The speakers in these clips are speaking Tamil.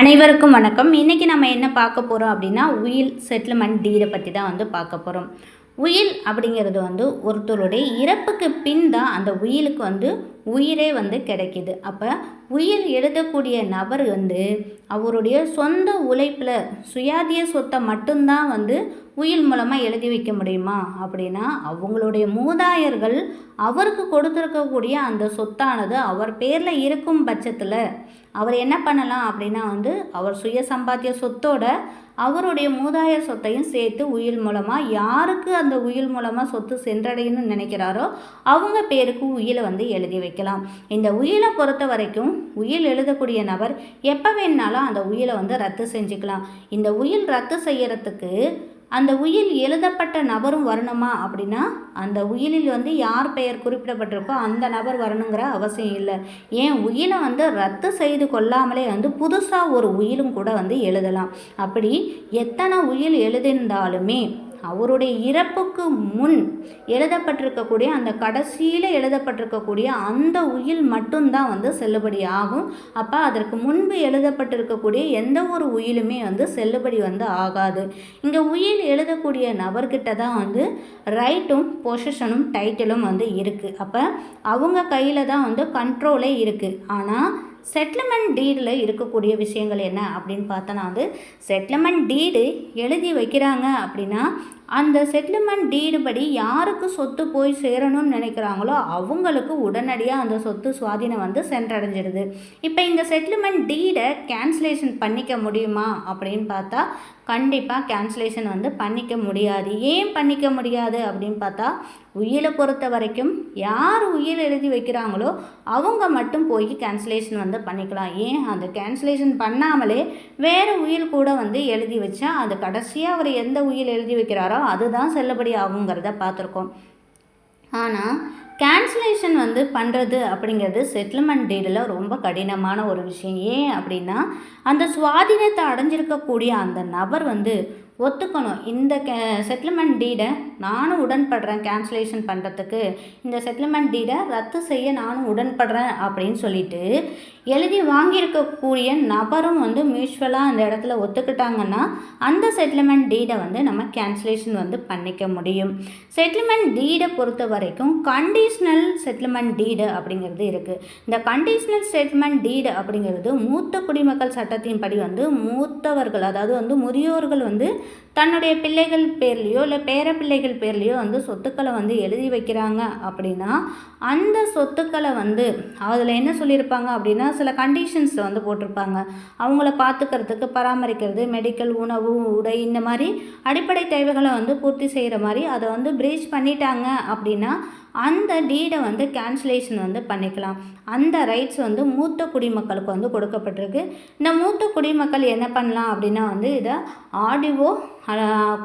அனைவருக்கும் வணக்கம். இன்றைக்கி நம்ம என்ன பார்க்க போகிறோம் அப்படின்னா உயில் செட்டில்மெண்ட் டீலை பற்றி தான் வந்து பார்க்க போகிறோம் உயில் அப்படிங்கிறது வந்து ஒருத்தருடைய இறப்புக்கு பின் தான் அந்த உயிலுக்கு வந்து உயிரே வந்து கிடைக்கிது. அப்போ உயில் எழுதக்கூடிய நபர் வந்து அவருடைய சொந்த உழைப்பில் சுயாதிய சொத்தை மட்டும்தான் வந்து உயில் மூலமாக எழுதி வைக்க முடியுமா? அப்படின்னா அவங்களுடைய மூதாயர்கள் அவருக்கு கொடுத்துருக்கக்கூடிய அந்த சொத்தானது அவர் பேரில் இருக்கும் பட்சத்தில் அவர் என்ன பண்ணலாம் அப்படின்னா வந்து அவர் சுய சம்பாத்திய சொத்தோட அவருடைய மூதாய சொத்தையும் சேர்த்து உயில் மூலமாக யாருக்கு அந்த உயில் மூலமாக சொத்து சென்றடையணும்னு நினைக்கிறாரோ அவங்க பேருக்கு உயிலை வந்து எழுதி வைக்கலாம். இந்த உயிலை பொறுத்த வரைக்கும் உயில் எழுதக்கூடிய நபர் எப்போ வேணுனாலும் அந்த உயிலை வந்து ரத்து செஞ்சுக்கலாம். இந்த உயில் ரத்து செய்யறதுக்கு அந்த உயில் எழுதப்பட்ட நபரும் வரணுமா அப்படின்னா அந்த உயிலில் வந்து யார் பெயர் குறிப்பிடப்பட்டிருக்கோ அந்த நபர் வரணுங்கிற அவசியம் இல்லை. ஏன்? உயிலை வந்து ரத்து செய்து கொள்ளாமலே வந்து புதுசாக ஒரு உயிலும் கூட வந்து எழுதலாம். அப்படி எத்தனை உயில் எழுதியிருந்தாலுமே அவருடைய இறப்புக்கு முன் எழுதப்பட்டிருக்கக்கூடிய அந்த கடைசியில் எழுதப்பட்டிருக்கக்கூடிய அந்த உயில் மட்டும்தான் வந்து செல்லுபடி ஆகும். அப்போ அதற்கு முன்பு எழுதப்பட்டிருக்கக்கூடிய எந்த ஒரு உயிலுமே வந்து செல்லுபடி வந்து ஆகாது. இங்கே உயில் எழுதக்கூடிய நபர்கிட்ட தான் வந்து ரைட்டும் பொசிஷனும் டைட்டிலும் வந்து இருக்குது அப்போ அவங்க கையில் தான் வந்து கண்ட்ரோலே இருக்குது ஆனால் செட்டில்மெண்ட் டீடில் இருக்கக்கூடிய விஷயங்கள் என்ன அப்படின்னு பார்த்தோன்னா வந்து செட்டில்மெண்ட் டீடு எழுதி வைக்கிறாங்க அப்படின்னா அந்த செட்டில்மெண்ட் டீடு படி யாருக்கு சொத்து போய் சேரணும்னு நினைக்கிறாங்களோ அவங்களுக்கு உடனடியாக அந்த சொத்து சுவாதீனம் வந்து சென்றடைஞ்சிடுது. இப்போ இந்த செட்டில்மெண்ட் டீடை கேன்சலேஷன் பண்ணிக்க முடியுமா அப்படின்னு பார்த்தா கண்டிப்பாக கேன்சலேஷன் வந்து பண்ணிக்க முடியாது. ஏன் பண்ணிக்க முடியாது அப்படின்னு பார்த்தா உயிரை பொறுத்த வரைக்கும் யார் உயிர் எழுதி வைக்கிறாங்களோ அவங்க மட்டும் போய் கேன்சலேஷன் வந்து பண்ணிக்கலாம். ஏன்? அந்த கேன்சலேஷன் பண்ணாமலே வேறு உயிர் கூட வந்து எழுதி வச்சா அது கடைசியாக அவர் எந்த உயிர் எழுதி வைக்கிறாரோ அதுதான் செல்லுபடி ஆகுங்கிறத பார்த்துருக்கோம். ஆனால் கேன்சலேஷன் வந்து பண்ணுறது அப்படிங்கிறது செட்டில்மெண்ட் டீடில் ரொம்ப கடினமான ஒரு விஷயம். ஏன் அப்படின்னா அந்த சுவாதீனத்தை அடைஞ்சிருக்கக்கூடிய அந்த நபர் வந்து ஒத்துக்கணும். இந்த கே செட்டில்மெண்ட் டீடை நானும் உடன்படுறேன் கேன்சலேஷன் பண்ணுறதுக்கு இந்த செட்டில்மெண்ட் டீடை ரத்து செய்ய நானும் உடன்படுறேன் அப்படின்னு சொல்லிட்டு எழுதி வாங்கியிருக்கக்கூடிய நபரும் வந்து மியூச்சுவலாக அந்த இடத்துல ஒத்துக்கிட்டாங்கன்னா அந்த செட்டில்மெண்ட் டீடை வந்து நம்ம கேன்சலேஷன் வந்து பண்ணிக்க முடியும். செட்டில்மெண்ட் டீடை பொறுத்த வரைக்கும் கண்டிஷ்னல் செட்டில்மெண்ட் டீடு அப்படிங்கிறது இருக்குது இந்த கண்டிஷ்னல் செட்டில்மெண்ட் டீடு அப்படிங்கிறது மூத்த குடிமக்கள் சட்டத்தின் படி வந்து மூத்தவர்கள் அதாவது வந்து முதியோர்கள் வந்து தன்னுடைய பிள்ளைகள் பேர்லேயோ இல்லை பேர பிள்ளைகள் பேர்லேயோ வந்து சொத்துக்களை வந்து எழுதி வைக்கிறாங்க அப்படின்னா அந்த சொத்துக்களை வந்து அதில் என்ன சொல்லியிருப்பாங்க அப்படின்னா சில கண்டிஷன்ஸ் வந்து போட்டிருப்பாங்க. அவங்கள பார்த்துக்கிறதுக்கு பராமரிக்கிறது மெடிக்கல் உணவு உடை இந்த மாதிரி அடிப்படை தேவைகளை வந்து பூர்த்தி செய்கிற மாதிரி அதை வந்து பிரீச் பண்ணிட்டாங்க அப்படின்னா அந்த டீடை வந்து கேன்சலேஷன் வந்து பண்ணிக்கலாம். அந்த ரைட்ஸ் வந்து மூத்த குடிமக்களுக்கு வந்து கொடுக்கப்பட்டிருக்கு. இந்த மூத்த குடிமக்கள் என்ன பண்ணலாம் அப்படின்னா வந்து இதை ஆடிஓ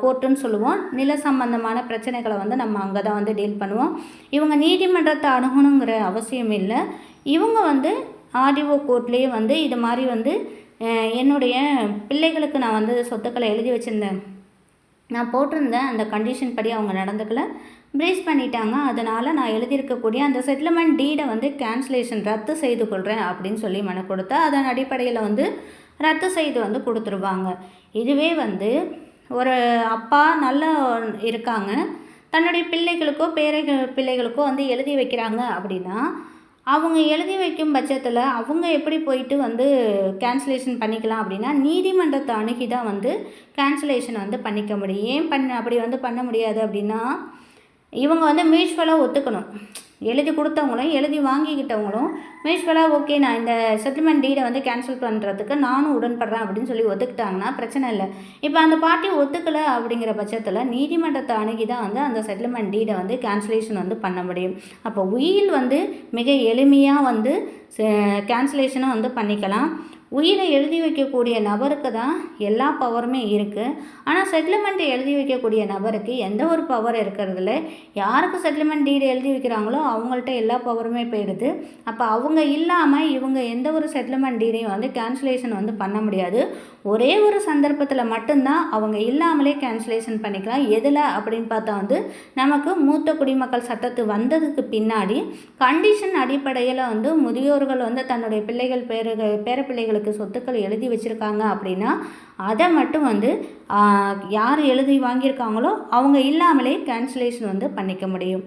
கோர்ட்டுன்னு சொல்லுவோம். நில சம்பந்தமான பிரச்சனைகளை வந்து நம்ம அங்கே தான் வந்து டீல் பண்ணுவோம். இவங்க நீதிமன்றத்தை அணுகணுங்கிற அவசியம் இல்லை. இவங்க வந்து ஆர்டிஓ கோர்ட்லேயே வந்து இது மாதிரி வந்து என்னுடைய பிள்ளைகளுக்கு நான் வந்து சொத்துக்களை எழுதி வச்சுருந்தேன். நான் போட்டிருந்தேன். அந்த கண்டிஷன் படி அவங்க நடந்துக்கல. பிரேஸ் பண்ணிட்டாங்க. அதனால் நான் எழுதியிருக்கக்கூடிய அந்த செட்டில்மெண்ட் டீடை வந்து கேன்சலேஷன் ரத்து செய்து கொள்கிறேன் அப்படின்னு சொல்லி மனு கொடுத்தா அதன் அடிப்படையில் வந்து ரத்து செய்து வந்து கொடுத்துருவாங்க. இதுவே வந்து ஒரு அப்பா நல்லா இருக்காங்க. தன்னுடைய பிள்ளைகளுக்கோ பேரைகள் பிள்ளைகளுக்கோ வந்து எழுதி வைக்கிறாங்க அப்படின்னா அவங்க எழுதி வைக்கும் பட்சத்தில் அவங்க எப்படி போயிட்டு வந்து கேன்சலேஷன் பண்ணிக்கலாம் அப்படின்னா நீதிமன்றத்தை அணுகி தான் வந்து கேன்சலேஷன் வந்து பண்ணிக்க முடியும். ஏன் பண்ண அப்படி வந்து பண்ண முடியாது அப்படின்னா இவங்க வந்து மியூச்சுவலாக ஒத்துக்கணும். எழுதி கொடுத்தவங்களும் எழுதி வாங்கிக்கிட்டவங்களும் மியூச்சுவலாக ஓகே நான் இந்த செட்டில்மெண்ட் டீடை வந்து கேன்சல் பண்ணுறதுக்கு நானும் உடன்படுறேன் அப்படின்னு சொல்லி ஒத்துக்கிட்டாங்கன்னா பிரச்சனை இல்லை. இப்போ அந்த பார்ட்டி ஒத்துக்கலை அப்படிங்கிற பட்சத்தில் நீதிமன்றத்தை அணுகி தான் வந்து அந்த செட்டில்மெண்ட் டீடை வந்து கேன்சலேஷன் வந்து பண்ண முடியும். அப்போ உயில் வந்து மிக எளிமையாக வந்து கேன்சலேஷனும் வந்து பண்ணிக்கலாம். உயிரை எழுதி வைக்கக்கூடிய நபருக்கு தான் எல்லா பவருமே இருக்குது ஆனால் செட்டில்மெண்ட்டை எழுதி வைக்கக்கூடிய நபருக்கு எந்த ஒரு பவர் இருக்கிறதுல யாருக்கு செட்டில்மெண்ட் டீடு எழுதி வைக்கிறாங்களோ அவங்கள்ட்ட எல்லா பவருமே போயிடுது. அப்போ அவங்க இல்லாமல் இவங்க எந்த ஒரு செட்டில்மெண்ட் டீடையும் வந்து கேன்சலேஷன் வந்து பண்ண முடியாது. ஒரே ஒரு சந்தர்ப்பத்தில் மட்டும்தான் அவங்க இல்லாமலே கேன்சலேஷன் பண்ணிக்கலாம். எதில் அப்படின்னு பார்த்தா வந்து நமக்கு மூத்த குடிமக்கள் சட்டத்து வந்ததுக்கு பின்னாடி கண்டிஷன் அடிப்படையில் வந்து முதியோர்கள் வந்து தன்னுடைய பிள்ளைகள் பேரு பேரப்பிள்ளைகளுக்கு சொத்துக்கள் எழுதி வச்சுருக்காங்க அப்படின்னா அதை மட்டும் வந்து யார் எழுதி வாங்கியிருக்காங்களோ அவங்க இல்லாமலே கேன்சலேஷன் வந்து பண்ணிக்க முடியும்.